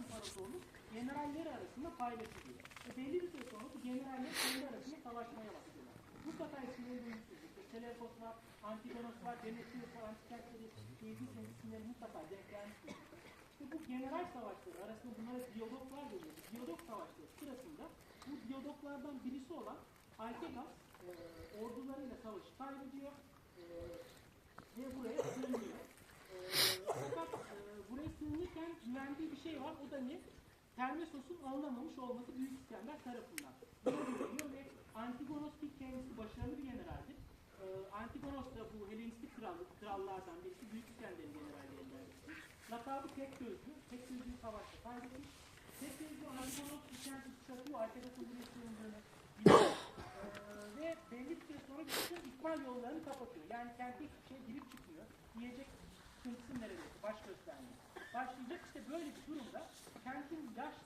İmparatorluk generalleri arasında paylaşılıyor. Ve belli bir süre sonra bu generaller kendi arasında savaşmaya başlıyorlar. Mutlaka içinde duymuşsunuz. İşte Seleucus var, Antigonos var, Demetrius var, Antikentleri, Keyfis isimleri mutlaka denk gelmişsiniz. İşte bu general savaşları arasında bunlara diyaloglar deniyor. Diyalog savaşları sırasında bu diyaloglardan birisi olan Alkegas e, ordularıyla savaşı kaybediyor e, ve buraya sığınıyor. E, fakat e, buraya sığınırken güvendiği bir şey var. O da ne? Termesos'un alınamamış olması Büyük İskender tarafından. Güveniyor ve Antigonos ki kendisi başarılı bir generaldir. E, Antigonos da bu Helenistik krallık, krallardan birisi Büyük İskender'in generallerinden birisi. Lakabı tek gözlü, tek gözlü savaşta kaybetmiş. Tek gözlü Antigonos bir kenti kuşatıyor, Arkadas'ın buraya sığındığını biliyor. E, ve belli bir süre sonra bütün ikmal yollarını kapatıyor. Yani kente hiçbir şey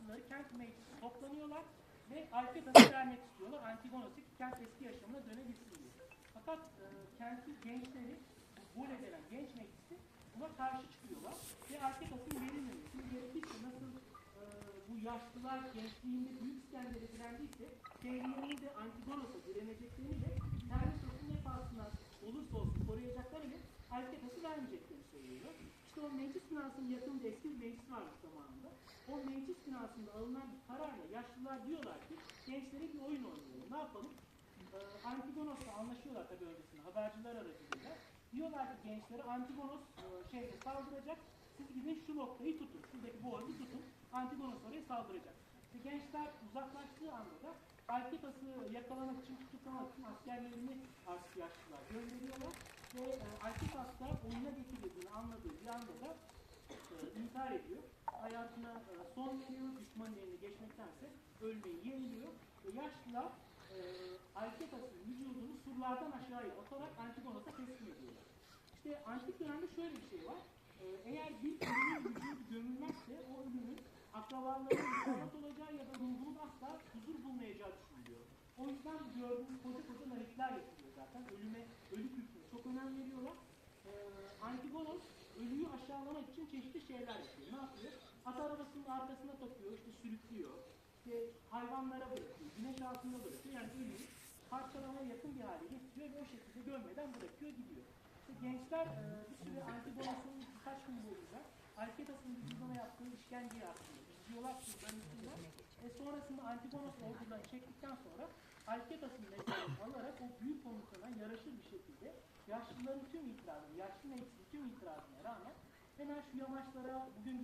yaşlıları kent meclisi toplanıyorlar ve Alkadas'ı vermek istiyorlar. Antigonos'u kent eski yaşamına dönebilsin diye. Fakat e, kentin gençleri, bu denen genç meclisi buna karşı çıkıyorlar ve Alkadas'ın verilmemesini gerekirse nasıl e, bu yaşlılar gençliğinde Büyük İskender'e direndiyse kendilerini de Antigonos'a direneceklerini de Termisos'un ne pahasına olursa olsun koruyacaklarını Alkadas'ı vermeyeceklerini söylüyor. İşte o meclis binasının yakınında eski bir meclis varmış zamanında. O meclis binasında alınan bir kararla yaşlılar diyorlar ki gençlere bir oyun oynayalım. Ne yapalım? Ee, Antigonos'la anlaşıyorlar tabii öncesinde haberciler aracılığıyla. Diyorlar ki gençlere Antigonos e, şeyde saldıracak. Siz gidin şu noktayı tutun. Şuradaki boğazı tutun. Antigonos oraya saldıracak. İşte gençler uzaklaştığı anda da Alkitos'u yakalamak için, tutuklamak için askerlerini artık yaşlılar gönderiyorlar. Ve e, Alkitos da oyuna getirildiğini anladığı bir anda da e, intihar ediyor. Hayatına e, son veriyor, düşmanın eline geçmektense ölmeyi yeğliyor. Ve yaşlılar e, Alketos'un vücudunu surlardan aşağıya atarak Antigonos'a teslim ediyorlar. İşte antik dönemde şöyle bir şey var. E, eğer bir ölünün vücudu gömülmezse o ölünün akrabalarının musallat olacağı ya da ruhunun asla huzur bulmayacağı düşünülüyor. O yüzden gördüğünüz koca koca narikler yapılıyor zaten. Ölüme, ölü kültürüne çok önem veriyorlar. Ee, Antigonos ölüyü aşağılamak için çeşitli şeyler yapıyor. Ne yapıyor? At arabasının arkasına takıyor, işte sürüklüyor. İşte hayvanlara bırakıyor, güneş altında bırakıyor. Yani ölüyü parçalamaya yakın bir hale getiriyor ve o şekilde gömmeden bırakıyor gidiyor. İşte gençler e, bir süre Antigonos'un birkaç gün boyunca Alketas'ın vücuduna yaptığı işkenceyi aslında izliyorlar, izliyorlar. Ve sonrasında Antigonos ordudan çektikten sonra Alketas'ın mezarını alarak o büyük komutana yaraşır bir şekilde yaşlıların tüm itirazını, yaşlı neysin tüm itirazına rağmen hemen şu yamaçlara bugün